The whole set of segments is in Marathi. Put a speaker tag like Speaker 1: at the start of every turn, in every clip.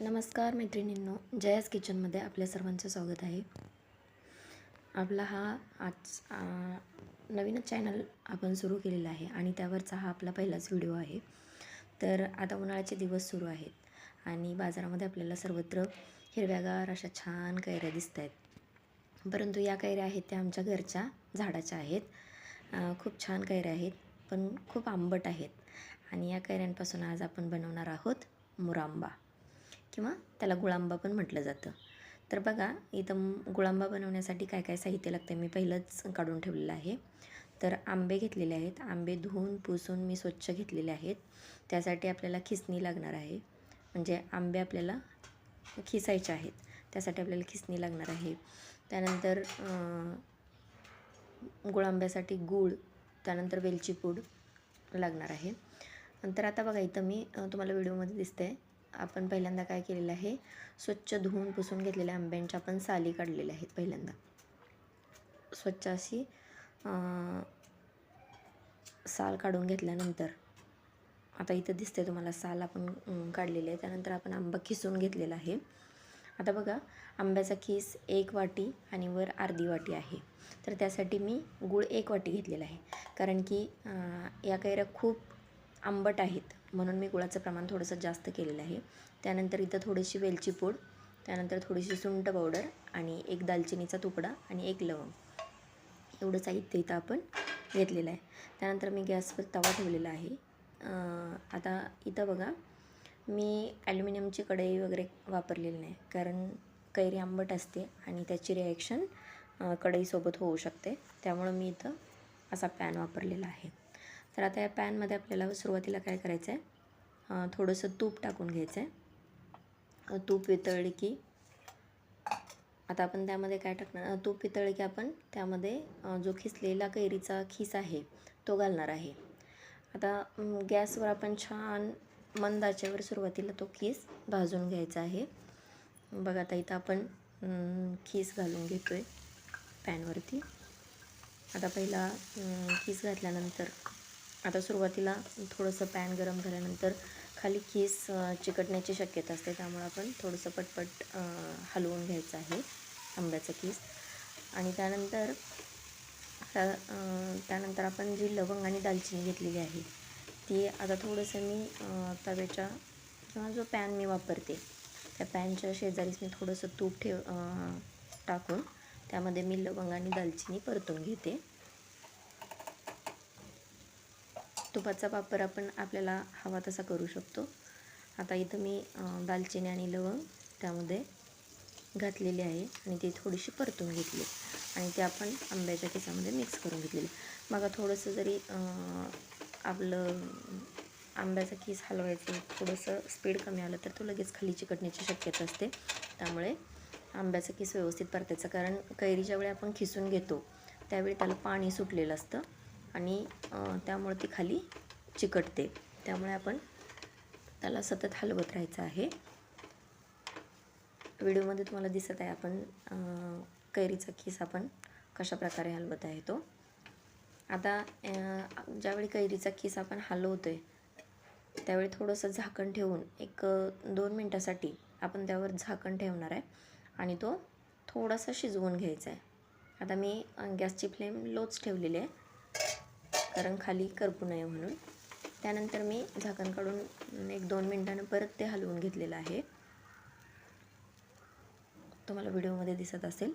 Speaker 1: नमस्कार मैत्रिणींनो जयास किचनमध्ये आपल्या सर्वांचं स्वागत आहे. आपला हा आज नवीनच चॅनल आपण सुरू केलेला आहे आणि त्यावरचा हा आपला पहिलाच व्हिडिओ आहे. तर आता उन्हाळ्याचे दिवस सुरू आहेत आणि बाजारामध्ये आपल्याला सर्वत्र हिरव्यागार अशा छान कैऱ्या दिसत आहेत. परंतु या कैऱ्या आहेत त्या आमच्या घरच्या झाडाच्या आहेत. खूप छान कैऱ्या आहेत पण खूप आंबट आहेत. आणि या कैऱ्यांपासून आज आपण बनवणार आहोत मुरांबा. किंवा त्याला गुळांबा पण म्हटलं जातं. तर बघा इथं गुळांबा बनवण्यासाठी काय काय साहित्य लागतं मी पहिलंच काढून ठेवलेलं आहे. तर आंबे घेतलेले आहेत. आंबे धुवून पुसून मी स्वच्छ घेतलेले आहेत. त्यासाठी आपल्याला खिसणी लागणार आहे. म्हणजे आंबे आपल्याला खिसायचे आहेत. त्यासाठी आपल्याला खिसणी लागणार आहे. त्यानंतर गुळांब्यासाठी गूळ त्यानंतर वेलची पूड लागणार आहे. नंतर आता बघा इथं मी तुम्हाला व्हिडिओमध्ये दिसते आपण पहिल्यांदा काय केलेलं आहे? स्वच्छ धुवून पुसून घेतलेल्या आंब्यांच्या आपण साली काढलेल्या आहेत पहिल्यांदा. स्वच्छ अशी साल काढून घेतल्यानंतर आता इथं दिसते तुम्हाला साल आपण काढलेले काढलेली आहे त्यानंतर आपण आंबा खिसून घेतलेला आहे. आता बघा आंब्याचा खीस एक वाटी आणि वर अर्धी वाटी आहे. तर त्यासाठी मी गूळ एक वाटी घेतलेला आहे. कारण की या कैऱ्या खूप आंबट आहेत. म्हणून मी गुळाचं प्रमाण थोडंसं जास्त केलेलं आहे. त्यानंतर इथं थोडीशी वेलची पूड त्यानंतर थोडीशी सुंट पावडर आणि एक दालचिनीचा तुकडा आणि एक लवंग. एवढं साहित्य इथं आपण घेतलेलं आहे. त्यानंतर मी गॅसवर तवा ठेवलेला आहे. आता इथं बघा मी ॲल्युमिनियमची कढई वगैरे वापरलेली नाही कारण कैरी आंबट असते आणि त्याची रिॲक्शन कढईसोबत होऊ शकते. त्यामुळं मी इथं असा पॅन वापरलेला आहे. तर आता या पॅनमध्ये आपल्याला सुरुवातीला काय करायचं आहे थोडंसं तूप टाकून घ्यायचं आहे तूप वितळली की आता आपण त्यामध्ये काय टाकणार? तूप वितळले की आपण त्यामध्ये जो खिसलेला कैरीचा खीस आहे तो घालणार आहे. आता गॅसवर आपण छान मंद आचेवर सुरुवातीला तो खीस भाजून घ्यायचा आहे. बघा आता इथं आपण खीस घालून घेतो आहे पॅनवरती. आता पहिला खीस घातल्यानंतर आता सुरुवातीला थोडंसं पॅन गरम झाल्यानंतर खाली खीस चिकटण्याची शक्यता असते. त्यामुळे आपण थोडंसं पटपट हलवून घ्यायचं आहे आंब्याचं खीस आणि त्यानंतर त्या- त्यानंतर आपण जी लवंग आणि दालचिनी घेतलेली आहे ती आता थोडंसं मी तव्याच्या किंवा जो पॅन मी वापरते त्या पॅनच्या शेजारीच मी थोडंसं तूप ठेव टाकून त्यामध्ये मी लवंग आणि दालचिनी परतून घेते. तुपाचा वापर आपण आपल्याला हवा तसा करू शकतो. आता इथं मी दालचिनी आणि लवंग त्यामध्ये घातलेली आहे आणि ती थोडीशी परतून घेतली. आणि ते आपण आंब्याच्या केसामध्ये मिक्स करून घेतलेली. मग थोडंसं जरी आपलं आंब्याचा केस हलवायचं थोडंसं स्पीड कमी आलं तर तो लगेच खाली चिकटण्याची शक्यता असते. त्यामुळे आंब्याचा केस व्यवस्थित परतायचा. कारण कैरीच्या वेळी आपण खिसून घेतो त्यावेळी त्याला पाणी सुटलेलं असतं. आणि त्यामुळं त्यामुळे ती खाली चिकटते. त्यामुळे आपण त्याला सतत हलवत राहायचं आहे. व्हिडिओमध्ये तुम्हाला दिसत आहे आपण कैरीचा किस आपण कशा प्रकारे हलवत आहे तो. आता ज्यावेळी कैरीचा किस आपण हलवतो आहे त्यावेळी थोडंसं झाकण ठेवून एक दोन मिनटासाठी आपण त्यावर झाकण ठेवणार आहे आणि तो थोडासा शिजवून घ्यायचा आहे. आता मी गॅसची फ्लेम लोच ठेवलेली आहे. कारण खाली करपू नये म्हणून. त्यानंतर मी झाकण काढून एक दोन मिनटानं परत ते हलवून घेतलेलं आहे. तुम्हाला व्हिडिओमध्ये दिसत असेल.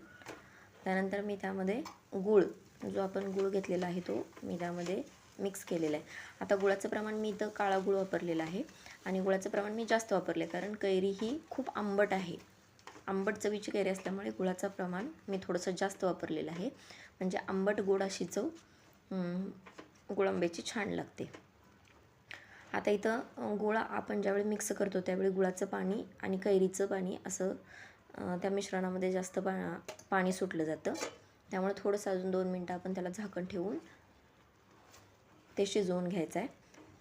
Speaker 1: त्यानंतर मी त्यामध्ये गूळ जो आपण गूळ घेतलेला आहे तो मी त्यामध्ये मिक्स केलेला आहे. आता गुळाचं प्रमाण मी इथं काळा गुळ वापरलेला आहे. आणि गुळाचं प्रमाण मी जास्त वापरले कारण कैरी ही खूप आंबट आहे. आंबट चवीची कैरी असल्यामुळे गुळाचं प्रमाण मी थोडंसं जास्त वापरलेलं आहे. म्हणजे आंबट गोड अशी चव गुळंब्याची छान लागते. आता इथं गुळा आपण ज्यावेळी मिक्स करतो त्यावेळी गुळाचं पाणी आणि कैरीचं पाणी असं त्या मिश्रणामध्ये जास्त पा पाणी सुटलं जातं. त्यामुळे थोडंसं अजून दोन मिनटं आपण त्याला झाकण ठेवून ते शिजवून घ्यायचं आहे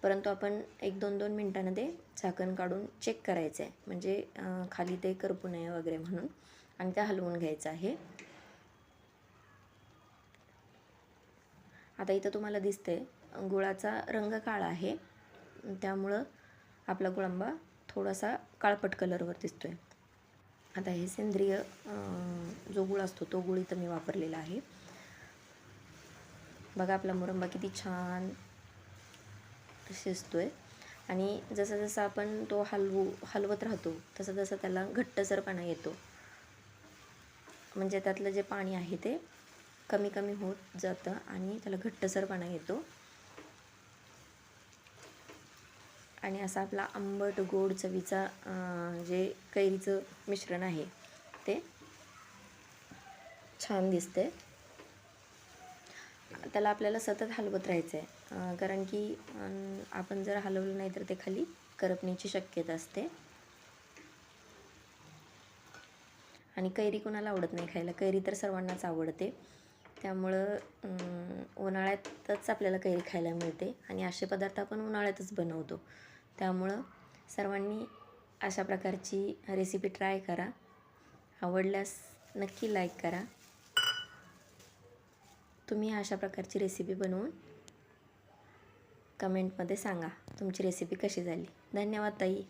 Speaker 1: परंतु आपण एक दोन दोन मिनटांमध्ये झाकण काढून चेक करायचं आहे म्हणजे खाली ते करपू नये वगैरे म्हणून. आणि ते हलवून घ्यायचं आहे. आता इथं तुम्हाला दिसतंय गुळाचा रंग काळा आहे. त्यामुळं आपला गुळांबा थोडासा काळपट कलरवर दिसतो आहे आता हे सेंद्रिय जो गुळ असतो तो गुळ इथं मी वापरलेला आहे. बघा आपला मुरंबा किती छान शिजतो आहे आणि जसं जसं आपण तो हलवू हलवत राहतो तसं तसं त्याला घट्टसरपणा येतो. म्हणजे त्यातलं जे पाणी आहे ते कमी कमी होत जातं आणि त्याला घट्टसरपणा येतो. आणि असा आपला आंबट गोड चवीचा जे कैरीचं मिश्रण आहे ते छान दिसते. त्याला आपल्याला सतत हलवत राहायचं आहे कारण की आपण जर हलवलं नाही तर ते खाली करपण्याची शक्यता असते. आणि कैरी कोणाला आवडत नाही खायला कैरी तर सर्वांनाच आवडते. त्यामुळं उन्हाळ्यातच आपल्याला कैरी खायला मिळते आणि असे पदार्थ आपण उन्हाळ्यातच बनवतो. त्यामुळं सर्वांनी अशा प्रकारची रेसिपी ट्राय करा. आवडल्यास नक्की लाईक करा. तुम्ही अशा प्रकारची रेसिपी बनवून कमेंटमध्ये सांगा तुमची रेसिपी कशी झाली. धन्यवाद ताई.